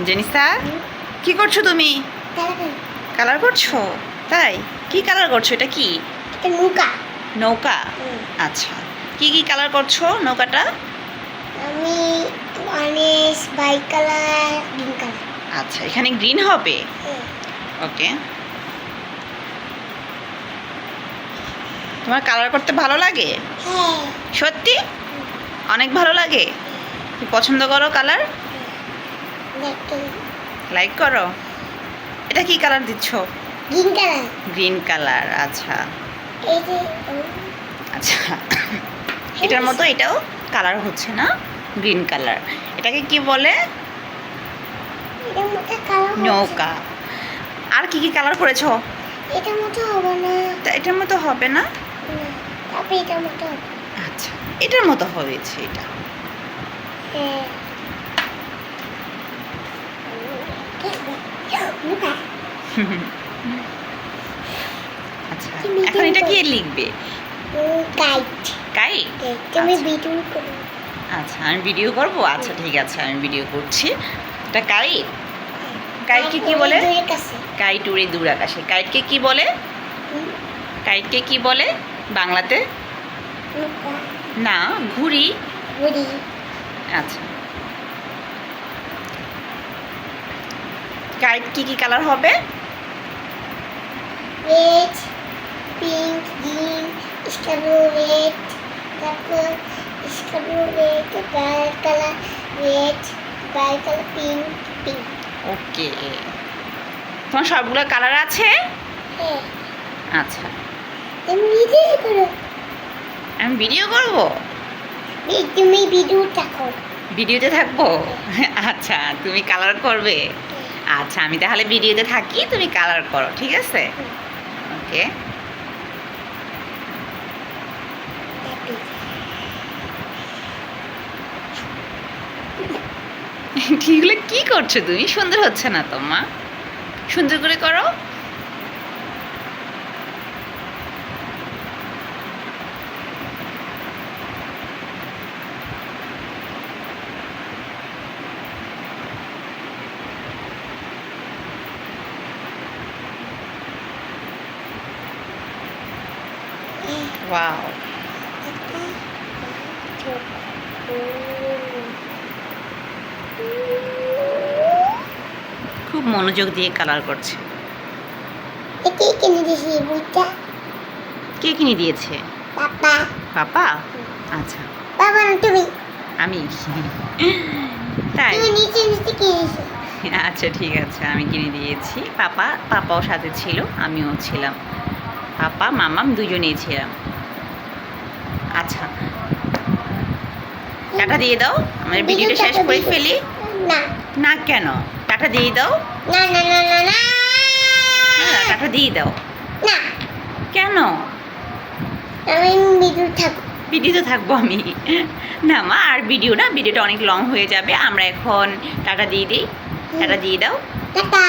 জেনিসা কি করছ তুমি? কালার করছ। তাই? কি কালার করছ? এটা কি? নৌকা। নৌকা? আচ্ছা। কি কি কালার করছ নৌকাটা? আমি অনেস বাইক কালার গ্রিন কালার। আচ্ছা এখানে গ্রিন হবে? ওকে। তোমার কালার করতে ভালো লাগে? হ্যাঁ। সত্যি? অনেক ভালো লাগে? পছন্দ করো কালার? লাইক করো। এটা কি কালার দিচ্ছ? গ্রিন কালার গ্রিন কালার আচ্ছা। আচ্ছা। এটার মতো এটাও কালার হচ্ছে না? গ্রিন কালার এটাকে কি বলে? নৌকা। আর কি কি কালার করেছ? এটার মতো হবে না। এটার মতো হবে না? না, এটার মতো আচ্ছা এটার মতো হয়েছে এটা। হ্যাঁ নৌকা আচ্ছা এখন এটা কি লিখবে? গাইড কাই তুমি আচ্ছা। ভিডিও করো। আচ্ছা আমি ভিডিও করব? আচ্ছা ঠিক আছে আমি ভিডিও করছি। এটা কাইট কাইটকে কি বলে? কাইট উড়ে দূর আকাশে। কাইটকে কি বলে? কাইটকে কি বলে বাংলাতে? না ঘুড়ি। ঘুড়ি। আচ্ছা। কাইট কি কি কালার হবে? রেড পিঙ্ক গ্রিন স্কাবু রেড তারপর স্কাবু red bright colour red bright colour pink pink okay তোমার সবগুলো কালার আছে? হ্যাঁ। আচ্ছা। তুমি ভিডিও করো। আমি ভিডিও করব? তুমি ভিডিও দেখো ভিডিওতে থাকব? আচ্ছা তুমি কালার করবে? আচ্ছা আমি তাহলে ভিডিওতে থাকি তুমি কালার করো ঠিক আছে? ওকে ঠিকগুলো কি করছ তুমি? সুন্দর হচ্ছে না তো মা। সুন্দর করে করো। ওয়াও খুব মনোযোগ দিয়ে কালার করছে। এটি কিনে দিয়েছি বইটা। কে কিনে দিয়েছে? বাবা পাপা? আচ্ছা। বাবা না তুমি? আমি? তাই? তুমি নিচে নিচে কিনেছি আচ্ছা ঠিক আছে আমি কিনে দিয়েছি। পাপা পাপাও সাথে ছিল আমিও ছিলাম। পাপা মামাম দুজনেই ছিলাম। আচ্ছা। টাটা দিয়ে দাও। আমাদের ভিডিওটা শেষ করে ফেলি। না। না কেন? টাটা দিয়ে দাও। না না না না না। টাটা দিয়ে দাও। না। কেন? আমি ভিডিও থাকব। ভিডিওতে থাকব আমি। না মা আর ভিডিও না ভিডিওটা অনেক লং হয়ে যাবে। আমরা এখন টাটা দিয়ে দিই। টাটা দিয়ে দাও। টাটা।